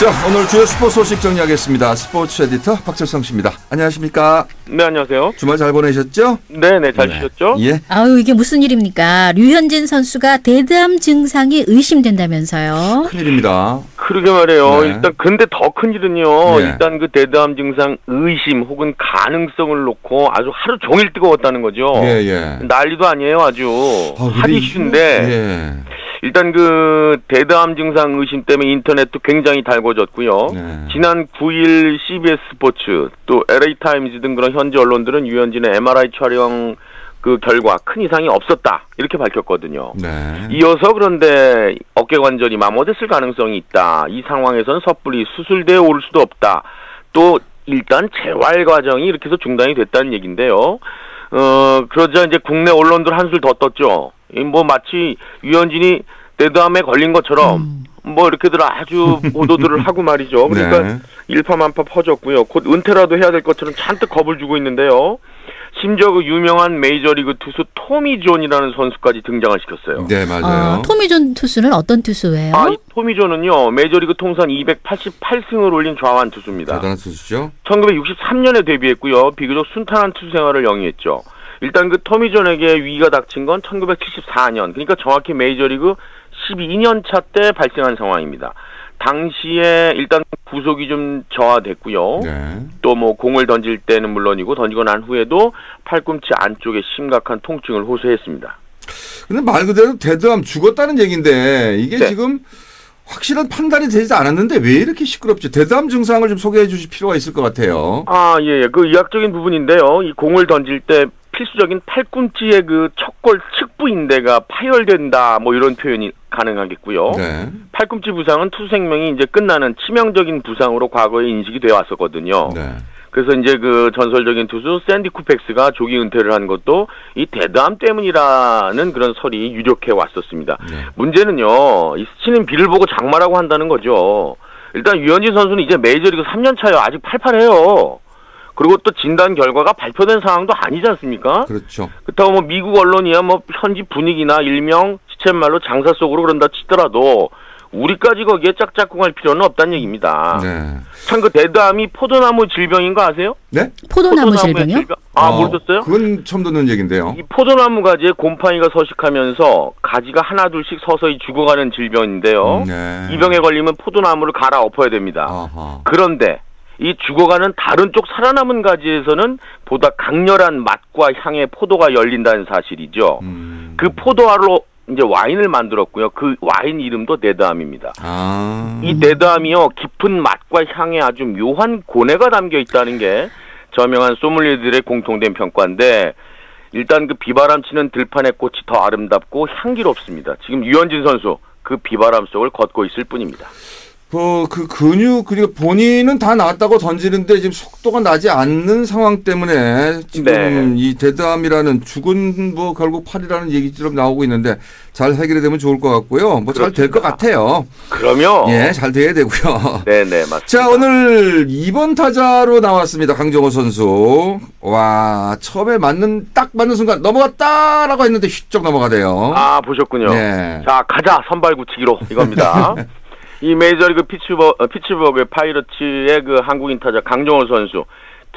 자, 오늘 주요 스포츠 소식 정리하겠습니다. 스포츠 에디터 박철성 씨입니다. 안녕하십니까? 네, 안녕하세요. 주말 잘 보내셨죠? 네, 네, 잘 네. 쉬셨죠? 예. 아유 이게 무슨 일입니까? 류현진 선수가 대담 증상이 의심된다면서요. 큰일입니다. 그러게 말이에요. 네. 일단 근데 더 큰 일은요. 네. 일단 그 대담 증상 의심 혹은 가능성을 놓고 아주 하루 종일 뜨거웠다는 거죠. 예, 예. 난리도 아니에요, 아주. 아, 핫 이슈인데 예. 일단 그 대담 증상 의심 때문에 인터넷도 굉장히 달궈졌고요. 네. 지난 9일 CBS 스포츠 또 LA 타임즈 등 그런 현지 언론들은 유현진의 MRI 촬영 그 결과 큰 이상이 없었다 이렇게 밝혔거든요. 네. 이어서 그런데 어깨 관절이 마모됐을 가능성이 있다. 이 상황에서는 섣불리 수술대에 오를 수도 없다. 또 일단 재활 과정이 이렇게 해서 중단이 됐다는 얘기인데요. 어 그러자 이제 국내 언론들 한술 더 떴죠. 이뭐 마치 유현진이 대담에 걸린 것처럼 음. 뭐 이렇게들 아주 보도들을 하고 말이죠. 그러니까 네. 일파만파 퍼졌고요. 곧 은퇴라도 해야 될 것처럼 잔뜩 겁을 주고 있는데요. 심지어 그 유명한 메이저리그 투수 토미 존이라는 선수까지 등장을 시켰어요. 네, 맞아요. 어, 토미 존 투수는 어떤 투수예요? 아, 이 토미 존은요, 메이저리그 통산 288승을 올린 좌완 투수입니다. 대단한 투수죠? 1963년에 데뷔했고요. 비교적 순탄한 투수 생활을 영위했죠. 일단 그 토미 존에게 위기가 닥친 건 1974년, 그러니까 정확히 메이저리그 12년 차 때 발생한 상황입니다. 당시에 일단 구속이 좀 저하됐고요. 네. 또뭐 공을 던질 때는 물론이고 던지고 난 후에도 팔꿈치 안쪽에 심각한 통증을 호소했습니다. 근데 말 그대로 대담 죽었다는 얘기인데 이게 네. 지금 확실한 판단이 되지 않았는데 왜 이렇게 시끄럽죠? 대담 증상을 좀 소개해 주실 필요가 있을 것 같아요. 아, 예, 예. 그 의학적인 부분인데요. 이 공을 던질 때 필수적인 팔꿈치의 그 척골 측부 인대가 파열된다. 뭐 이런 표현이 가능하겠고요. 네. 팔꿈치 부상은 투수 생명이 이제 끝나는 치명적인 부상으로 과거에 인식이 되어 왔었거든요. 네. 그래서 이제 그 전설적인 투수 샌디 쿠펙스가 조기 은퇴를 한 것도 이 대담 때문이라는 그런 설이 유력해 왔었습니다. 네. 문제는요, 이 스치는 비를 보고 장마라고 한다는 거죠. 일단 유현진 선수는 이제 메이저리그 3년 차요. 아직 팔팔해요. 그리고 또 진단 결과가 발표된 상황도 아니지 않습니까? 그렇죠. 그렇다고 뭐 미국 언론이야 뭐 현지 분위기나 일명 시쳇말로 장사 속으로 그런다 치더라도 우리까지 거기에 짝짝꿍할 필요는 없다는 얘기입니다. 네. 참 그 대담이 포도나무 질병인 거 아세요? 네? 포도나무 질병이요? 질병. 아 어, 모르셨어요? 그건 처음 듣는 얘기인데요. 이 포도나무 가지에 곰팡이가 서식하면서 가지가 하나 둘씩 서서히 죽어가는 질병인데요. 네. 이 병에 걸리면 포도나무를 갈아 엎어야 됩니다. 아하. 그런데 이 죽어가는 다른 쪽 살아남은 가지에서는 보다 강렬한 맛과 향의 포도가 열린다는 사실이죠. 음. 그 포도알로 이제 와인을 만들었고요. 그 와인 이름도 네드암입니다. 아. 이 네드암이요 깊은 맛과 향에 아주 묘한 고뇌가 담겨 있다는 게 저명한 소믈리에들의 공통된 평가인데 일단 그 비바람 치는 들판의 꽃이 더 아름답고 향기롭습니다. 지금 유현진 선수 그 비바람 속을 걷고 있을 뿐입니다. 그, 그 근육 그리고 본인은 다 나왔다고 던지는데 지금 속도가 나지 않는 상황 때문에 지금 네. 이 대담이라는 죽은 뭐 결국 팔이라는 얘기처럼 나오고 있는데 잘 해결이 되면 좋을 것 같고요. 뭐 잘 될 것. 같아요. 그러면 예, 잘 돼야 되고요. 네 네 맞습니다. 자, 오늘 2번 타자로 나왔습니다. 강정호 선수. 와, 처음에 맞는, 딱 맞는 순간 넘어갔다라고 했는데 휘쩍 넘어가대요. 아 보셨군요. 네. 자 가자 선발 구치기로 이겁니다. 이 메이저리그 피츠버 어, 피츠버그 파이러츠의 그 한국인 타자 강정호 선수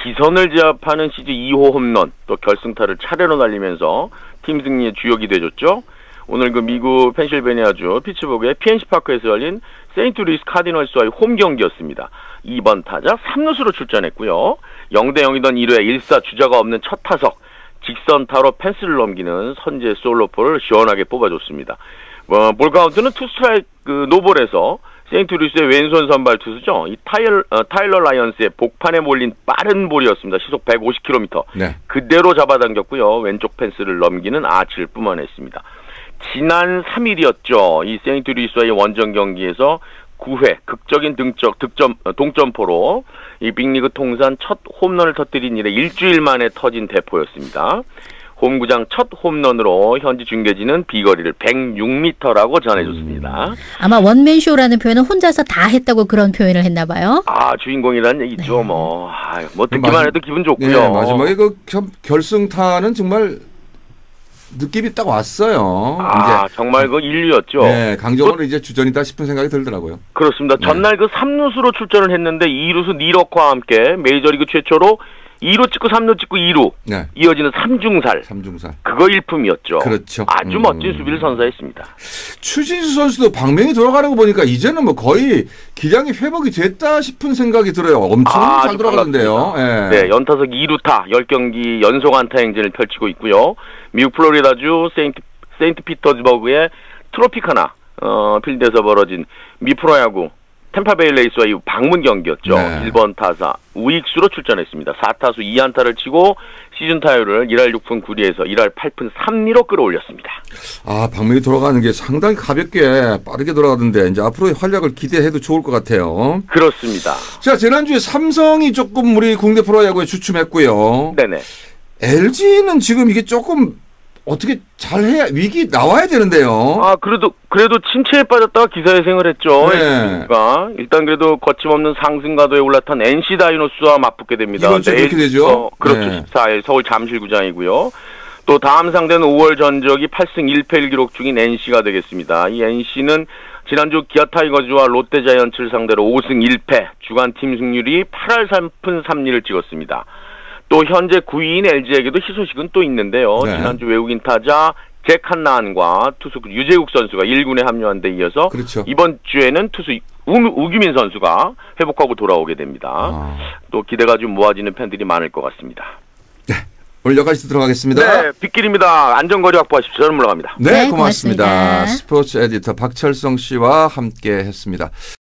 기선을 제압하는 시즌 2호 홈런 또 결승타를 차례로 날리면서 팀 승리의 주역이 되줬죠. 오늘 그 미국 펜실베니아주 피츠버그의 PNC 파크에서 열린 세인트루이스 카디널스와의 홈 경기였습니다. 2번 타자 3루수로 출전했고요. 0대 0이던 1회 1사 주자가 없는 첫 타석 직선타로 펜스를 넘기는 선제 솔로포를 시원하게 뽑아줬습니다. 어, 볼 카운트는 투 스트라이크 그 노볼에서 세인트루이스의 왼손 선발 투수죠. 이 타일, 어, 타일러 라이언스의 복판에 몰린 빠른 볼이었습니다. 시속 150km. 네. 그대로 잡아당겼고요. 왼쪽 펜스를 넘기는 아치를 뿜어냈습니다. 지난 3일이었죠. 이 세인트루이스와의 원정 경기에서 9회 극적인 등적 득점 어, 동점포로 이 빅리그 통산 첫 홈런을 터뜨린 이래 일주일 만에 터진 대포였습니다. 홈구장 첫 홈런으로 현지 중계진은 비거리를 106m라고 전해줬습니다. 아마 원맨쇼라는 표현은 혼자서 다 했다고 그런 표현을 했나 봐요. 아 주인공이라는 얘기죠. 뭐, 아유, 뭐 듣기만 마지- 해도 기분 좋고요. 네, 마지막에 그 겸- 결승타는 정말 느낌이 딱 왔어요. 아, 정말 그 인류였죠. 네, 강정호는 이제 주전이다 싶은 생각이 들더라고요. 그렇습니다. 네. 전날 그 3루수로 출전을 했는데 2루수 니럭과 함께 메이저리그 최초로 2루 찍고 3루 찍고 2루 네, 이어지는 삼중살 삼중사. 그거 일품이었죠. 그렇죠. 아주 음. 멋진 수비를 선사했습니다. 추진수 선수도 방명이 돌아가는 거 보니까 이제는 뭐 거의 기량이 회복이 됐다 싶은 생각이 들어요. 엄청 아, 잘 돌아가는데요. 예. 네, 연타석 2루타 10경기 연속 안타 행진을 펼치고 있고요. 미국 플로리다주 세인트, 세인트 피터즈버그의 트로피카나 어, 필드에서 벌어진 미프로야구 템파베이 레이스와 이 방문 경기였죠. 네. 1번 타사 우익수로 출전했습니다. 4타수 2안타를 치고 시즌 타율을 1할 6푼 9리에서 1할 8푼 3리로 끌어올렸습니다. 아, 방명이 돌아가는 게 상당히 가볍게 빠르게 돌아가던데 이제 앞으로의 활약을 기대해도 좋을 것 같아요. 그렇습니다. 자, 지난주에 삼성이 조금 우리 국내 프로야구에 주춤했고요. 네네. LG는 지금 이게 조금 어떻게 잘해야 위기 나와야 되는데요. 아 그래도 그래도 침체에 빠졌다가 기사회생을 했죠. 네. 가 일단 그래도 거침없는 상승 가도에 올라탄 NC 다이노스와 맞붙게 됩니다. 이번 주에 내일- 그렇게 되죠? 어, 그렇죠. 네. 14일 서울 잠실구장이고요. 또 다음 상대는 5월 전적이 8승 1패를 기록 중인 NC가 되겠습니다. 이 NC는 지난주 기아 타이거즈와 롯데 자이언츠를 상대로 5승 1패, 주간 팀 승률이 8할 3푼 3리를 찍었습니다. 또 현재 9위인 LG에게도 희소식은 또 있는데요. 네. 지난주 외국인 타자 잭 한나한과 투수 유재욱 선수가 1군에 합류한 데 이어서 그렇죠. 이번 주에는 투수 우, 우규민 선수가 회복하고 돌아오게 됩니다. 아. 또 기대가 좀 모아지는 팬들이 많을 것 같습니다. 오늘 여기까지 들어가겠습니다. 네, 빗길입니다. 안전거리 확보하십시오. 저는 물러갑니다. 네, 네, 고맙습니다. 고맙습니다. 스포츠 에디터 박철성 씨와 함께 했습니다.